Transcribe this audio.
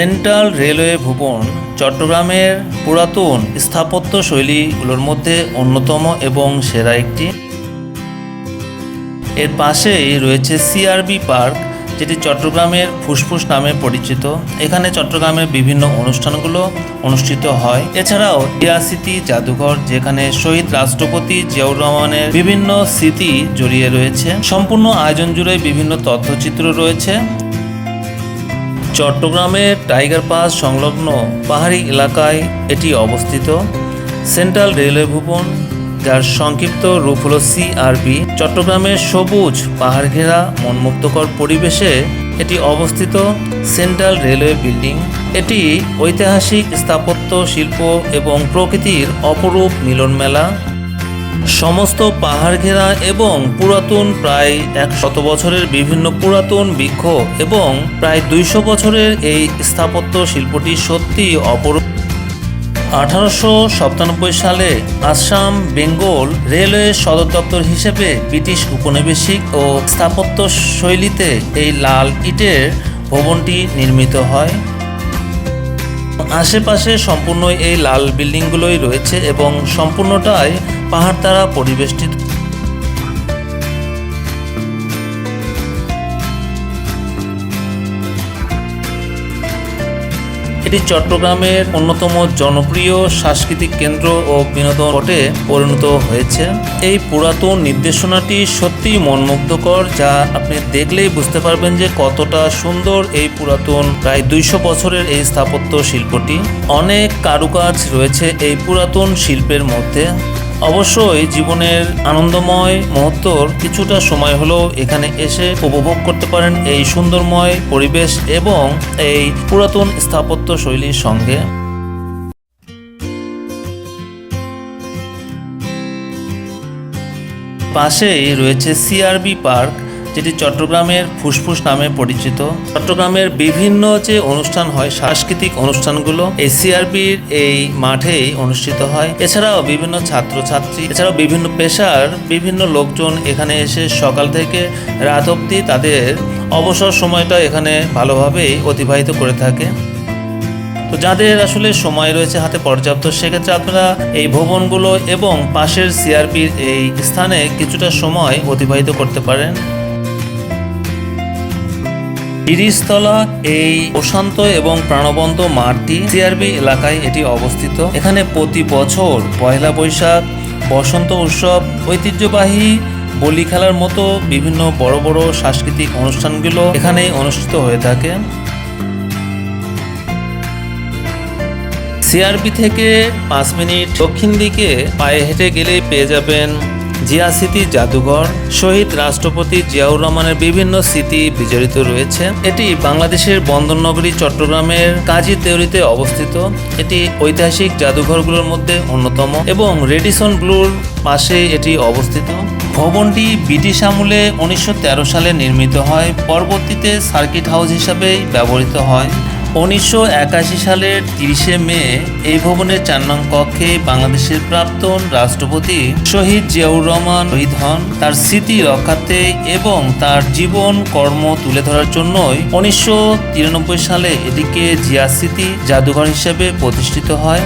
Central railway ভবন, চট্টগ্রামের পুরাতন স্থাপত্য শৈলীগুলোর মধ্যে অন্যতম এবং সেরা একটি। এর পাশেই রয়েছে সিআরবি পার্ক, যেটি চট্টগ্রামের ফুসফুস নামে পরিচিত। এখানে চট্টগ্রামের বিভিন্ন অনুষ্ঠানগুলো অনুষ্ঠিত হয়। এছাড়াও স্মৃতি জাদুঘর, যেখানে শহীদ রাষ্ট্রপতি জিয়াউর রহমানের বিভিন্ন স্মৃতি জড়িয়ে রয়েছে। সম্পূর্ণ আয়োজন জুড়ে বিভিন্ন তথ্যচিত্র রয়েছে। চট্টগ্রামের টাইগার পাস সংলগ্ন পাহাড়ি এলাকায় এটি অবস্থিত। সেন্ট্রাল রেলওয়ে ভবন, যার সংক্ষিপ্ত রূপ হল সিআরবি চট্টগ্রামের সবুজ পাহাড় ঘেরা মনমুগ্ধকর পরিবেশে এটি অবস্থিত। সেন্ট্রাল রেলওয়ে বিল্ডিং, এটি ঐতিহাসিক স্থাপত্য, শিল্প এবং প্রকৃতির অপরূপ মিলন মেলা সমস্ত পাহাড় ঘেরা এবং পুরাতন প্রায় এক শত বছরের বিভিন্ন পুরাতন বৃক্ষ এবং প্রায় দুইশো বছরের এই স্থাপত্য শিল্পটি সত্যি অপরূপ। আঠারোশো সাতানব্বই সালে আসাম বেঙ্গল রেলওয়ে সদর দপ্তর হিসেবে ব্রিটিশ উপনিবেশিক ও স্থাপত্য শৈলীতে এই লাল ইটের ভবনটি নির্মিত হয়। আশেপাশে সম্পূর্ণ এই লাল বিল্ডিংগুলোই রয়েছে এবং সম্পূর্ণটাই পাহাড় দ্বারা পরিবেষ্টিত। এটি চট্টগ্রামের অন্যতম জনপ্রিয় সাংস্কৃতিক কেন্দ্র ও বিনোদন স্পটে পরিণত হয়েছে। এই পুরাতন নির্দেশনাটি সত্যি মনমুগ্ধকর, যা আপনি দেখলেই বুঝতে পারবেন যে কতটা সুন্দর এই পুরাতন, প্রায় দুইশো বছরের এই স্থাপত্য শিল্পটি। অনেক কারুকাজ রয়েছে এই পুরাতন শিল্পের মধ্যে। অবশ্যই জীবনের আনন্দময় মুহূর্তর কিছুটা সময় হলেও এখানে এসে উপভোগ করতে পারেন এই সুন্দরময় পরিবেশ এবং এই পুরাতন স্থাপত্য শৈলীর সঙ্গে। পাশেই রয়েছে সিআরবি পার্ক। যেটি চট্টগ্রামের ফুসফুস নামে পরিচিত। চট্টগ্রামের বিভিন্ন যে অনুষ্ঠান হয়, সাংস্কৃতিক অনুষ্ঠানগুলো এই সিআরবির এই মাঠেই অনুষ্ঠিত হয়। এছাড়াও বিভিন্ন ছাত্রছাত্রী, এছাড়াও বিভিন্ন পেশার বিভিন্ন লোকজন এখানে এসে সকাল থেকে রাত অবধি তাদের অবসর সময়টা এখানে ভালোভাবেই অতিবাহিত করে থাকে। তো যাদের আসলে সময় রয়েছে হাতে পর্যাপ্ত, সেক্ষেত্রে আপনারা এই ভবনগুলো এবং পাশের সিআরপির এই স্থানে কিছুটা সময় অতিবাহিত করতে পারেন। তিরিশতলা এই প্রশান্ত এবং প্রাণবন্ত মাঠটি সিআরবি এলাকায় এটি অবস্থিত। এখানে প্রতি বছর পয়লা বৈশাখ, বসন্ত উৎসব, ঐতিহ্যবাহী বলি খেলার মতো বিভিন্ন বড় বড় সাংস্কৃতিক অনুষ্ঠানগুলো এখানেই অনুষ্ঠিত হয়ে থাকে। সিআরপি থেকে পাঁচ মিনিট দক্ষিণ দিকে পায়ে হেঁটে গেলেই পেয়ে যাবেন জিয়া স্মৃতি জাদুঘর, শহীদ রাষ্ট্রপতি জিয়াউর রহমানের বিভিন্ন স্মৃতি বিজড়িত রয়েছে। এটি বাংলাদেশের বন্দরনগরী চট্টগ্রামের কাজী তেওরিতে অবস্থিত। এটি ঐতিহাসিক জাদুঘরগুলোর মধ্যে অন্যতম এবং রেডিসন ব্লুর পাশে এটি অবস্থিত। ভবনটি ব্রিটিশ আমলে উনিশশো তেরো সালে নির্মিত হয়। পরবর্তীতে সার্কিট হাউস হিসাবেই ব্যবহৃত হয়। উনিশশো একাশি সালের তিরিশে মে এই ভবনের চার নং কক্ষে বাংলাদেশের প্রাক্তন রাষ্ট্রপতি শহীদ জিয়াউর রহমান শহীদ হন। তার স্মৃতি রক্ষার্থে এবং তার জীবন কর্ম তুলে ধরার জন্যই উনিশশো তিরানব্বই সালে এটিকে জিয়া স্মৃতি জাদুঘর হিসেবে প্রতিষ্ঠিত হয়।